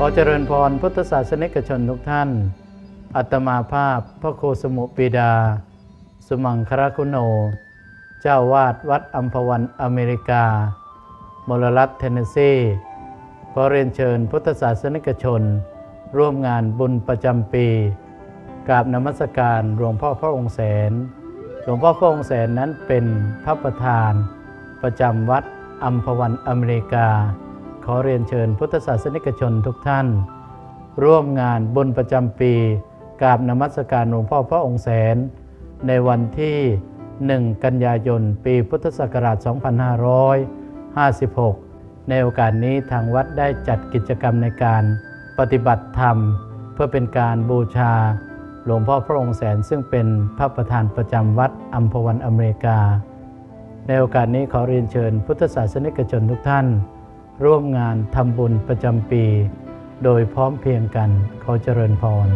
ขอเจริญพรพุทธศาสนิกชนทุกท่าน อัตมาภาพพระโคสมุปีดา สมังครคุโน เจ้าวาดวัดอัมพวันอเมริกา มลรัฐเทนเนสซีขอเรียนเชิญพุทธศาสนิกชน ร่วมงานบุญประจำปีกราบนมัสการหลวงพ่อพระองค์แสน หลวงพ่อพระองค์แสนนั้นเป็นพระประธาน ประจำวัดอัมพวันอเมริกา ขอเรียนเชิญพุทธศาสนิกชนทุกท่าน ร่วมงานบุญประจำปีกราบนมัสการหลวงพ่อพระองค์แสน ในวันที่ 1 กันยายน ปีพุทธศักราช 2556 ในโอกาสนี้ทางวัดได้จัดกิจกรรมในการปฏิบัติธรรม เพื่อเป็นการบูชา หลวงพ่อพระองค์แสน ซึ่งเป็นพระประธานประจำวัดอัมพวันอเมริกา ในโอกาสนี้ขอเรียนเชิญพุทธศาสนิกชนทุกท่าน ร่วมงานทำบุญประจำปี โดยพร้อมเพรียงกันขอเจริญพร